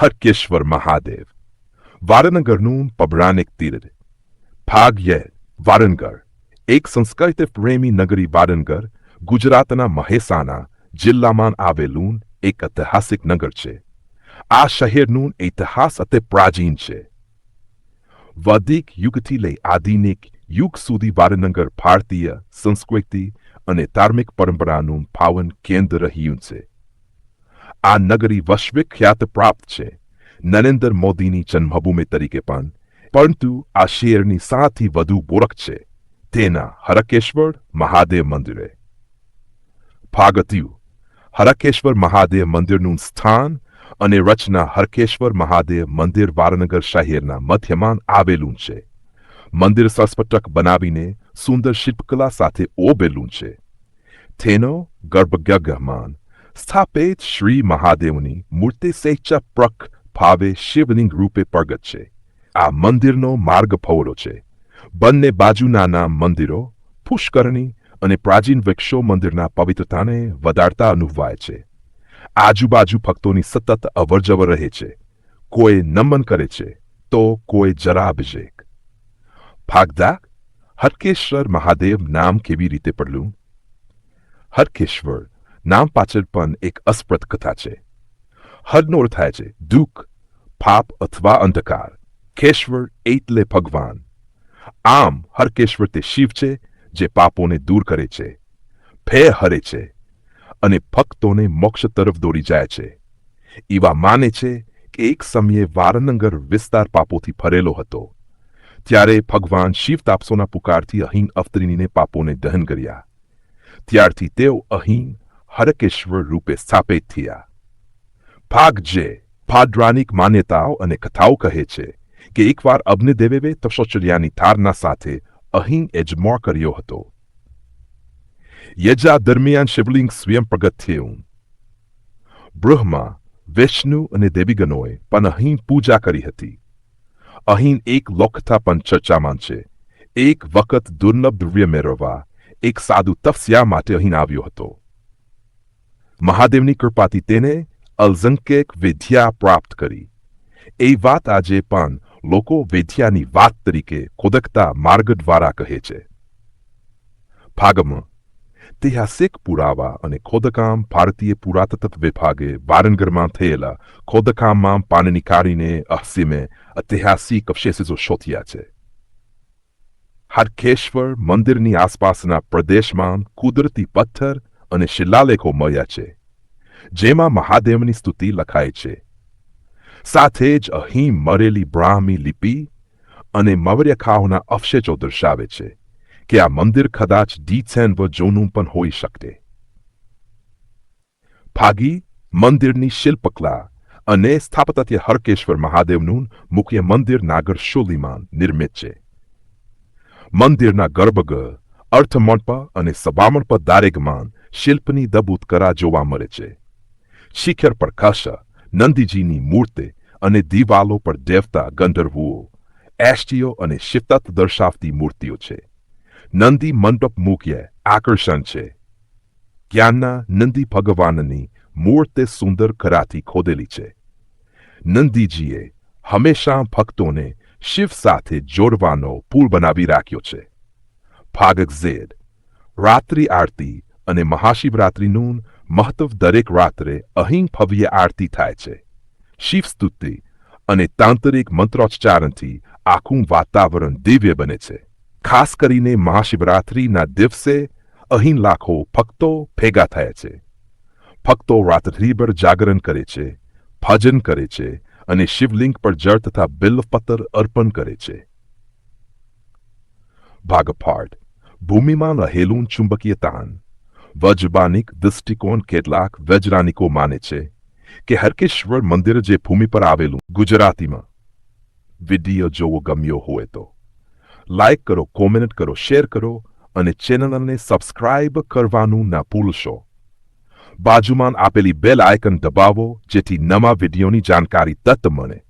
હરકેશ્વર મહાદેવ. વારનગરનું પૌરાણિક તીર્થ ભાગ્ય વારનગર એક સંસ્કૃત પ્રેમી નગરી વારનગર ગુજરાતના મહેસાણા જિલ્લામાં આવેલું એક ઐતિહાસિક નગર છે. આ શહેરનું ઇતિહાસ અતિ પ્રાચીન છે. વૈદિક યુગથી લઈ આધુનિક યુગ સુધી વારનગર ભારતીય સંસ્કૃતિ અને ધાર્મિક પરંપરાનું પાવન કેન્દ્ર રહ્યું છે. આ નગરી વૈશ્વિક ખ્યાત પ્રાપ્ત છે. નરેન્દ્ર મોદીની જન્મભૂમિ તરીકે પણ. પરંતુ આ શહેરની સાથી વધુ ઓળખ છે. તેના હરકેશ્વર મહાદેવ મંદિરે. ભાગત્યું હરકેશ્વર મહાદેવ મંદિરનું સ્થાન અને રચના હરકેશ્વર મહાદેવ મંદિર વારનગર શહેરના મધ્યમાં આવેલું છે. મંદિર સસ્પટક બનાવીને સુંદર શિલ્પકલા સાથે ઓબેલું છે. તેનો ગર્ભગૃહમાં સ્થાપિત શ્રી મહાદેવની મૂર્તિ સેચા પ્રક ભાવે શિવલિંગ રૂપે પ્રગટ છે આ મંદિરનો માર્ગ પહોળો છે. બંને બાજુના મંદિરો પુષ્કરણી અને પ્રાચીન વૃક્ષો મંદિરના પવિત્રતાને વધારતા અનુભવાય છે. આજુબાજુ ભક્તોની સતત અવરજવર રહે છે. કોઈ નમન કરે છે, તો કોઈ જરા અભિષેક. ભાગદા હરકેશ્વર મહાદેવ નામ કેવી રીતે પડલું? હરકેશ્વર નામ પાછળ પણ એક અસ્પ્રદ કથા છે. હદનો અર્થ થાય છે. દુઃખ, પાપ અથવા અંધકાર. કેશ્વર એટલે ભગવાન. આમ હરકેશ્વર તે શિવ છે, જે પાપોને દૂર કરે છે. ભય હરે છે અને ભક્તોને મોક્ષ તરફ દોરી જાય છે. એવા માને છે કે એક સમયે વારનગર વિસ્તાર પાપોથી ભરેલો હતો. ત્યારે ભગવાન શિવ તાપસોના પુકારથી અહીં અવતરીને પાપોને દહન કર્યા. ત્યારથી તેઓ અહીં હરકેશ્વર રૂપે સ્થાપિત થયા. ભાગ જે ભાદ્રાનિક માન્યતાઓ અને કથાઓ કહે છે કે એકવાર અગ્નિદેવે તપશ્ચર્યાની ધારના સાથે અહીં એજમોર કર્યો હતો. યજા દરમિયાન શિવલિંગ સ્વયં પ્રગટ થયું. બ્રહ્મા, વિષ્ણુ અને દેવીગણોએ પણ અહીં પૂજા કરી હતી. અહીં એક લોકથા પણ ચર્ચામાં છે. એક વખત દુર્લભ દ્રવ્ય મેળવવા એક સાધુ તપસ્યા માટે અહીં આવ્યો હતો. મહાદેવની કૃપાથી તેને અલઝંકેક વિદ્યા પ્રાપ્ત કરી. એ વાત આજે પણ લોકો વિદ્યાની વાત તરીકે ખોદકતા માર્ગ દ્વારા કહે છે. ભાગમ, ઐતિહાસિક પુરાવા અને ખોદકામ ભારતીય પુરાતત્વ વિભાગે વારંગરમાં થયેલા ખોદકામમાં પાણીની કાઢીને અહસિમે ઐતિહાસિક અવશેષો શોધ્યા છે. હાડકેશ્વર મંદિરની આસપાસના પ્રદેશમાં કુદરતી પથ્થર અને શિલાલેખો મળ્યા છે, જેમાં મહાદેવની સ્તુતિ લખાય છે. સાથે જ અહીં મરેલી બ્રાહ્મી લિપિ અને મૌર્યખાઓના અવશેષો દર્શાવે છે કે આ મંદિર કદાચ ડીસેન વ જૂનું પણ હોઈ શકે ભાગી મંદિરની શિલ્પકલા અને સ્થાપત્ય હરકેશ્વર મહાદેવનું મુખ્ય મંદિર નાગર શોલીમાં નિર્મિત છે. મંદિરના ગર્ભગૃહ અર્થમંડપ અને સભામણપ દારેગમાન શિલ્પની દબૂત કરા જોવા મળે છે. શિખર પર કશ નંદીજીની મૂર્તિ અને દિવાલો પર દેવતા ગંધર્વુઓ એષ્ટિયો અને શિવતત્વ દર્શાવતી મૂર્તિઓ છે. નંદી મંડપ મુખ્ય આકર્ષણ છે. જ્ઞાનના નંદી ભગવાનની મૂર્તિ સુંદર કરાથી ખોદેલી છે. નંદીજીએ હંમેશા ભક્તોને શિવ સાથે જોડવાનો પુલ બનાવી રાખ્યો છે. ભાગ ઝેડ રાત્રિ આરતી અને મહાશિવરાત્રિનું મહત્વ દરેક રાત્રે અહીં ભવ્ય આરતી થાય છે. શિવસ્તુતિ અને તાંત્રિક મંત્રોચ્ચારણથી આખું વાતાવરણ દિવ્ય બને છે. ખાસ કરીને મહાશિવરાત્રિના દિવસે અહીં લાખો ભક્તો ભેગા થયા છે. ભક્તો રાત્રિભર જાગરણ કરે છે, ભજન કરે છે અને શિવલિંગ પર જળ તથા બિલ્વપત્ર અર્પણ કરે છે. ભાગપાઠ ભૂમિમાં રહેલું ચુંબકીય તાણ વજબાનિક દૃષ્ટિકોણ કેટલાક વજ્રાનિકો માને છે કે હરકેશ્વર મંદિર જે ભૂમિ પર આવેલું ગુજરાતીમાં વીડિયો જોવો ગમ્યો હોય તો લાઇક કરો કોમેન્ટ કરો શેર કરો અને ચેનલને સબસ્ક્રાઇબ કરવાનું ના ભૂલશો બાજુમાં આપેલી બેલ આઇકન દબાવો જેથી નવા વિડીયોની જાણકારી તત મળે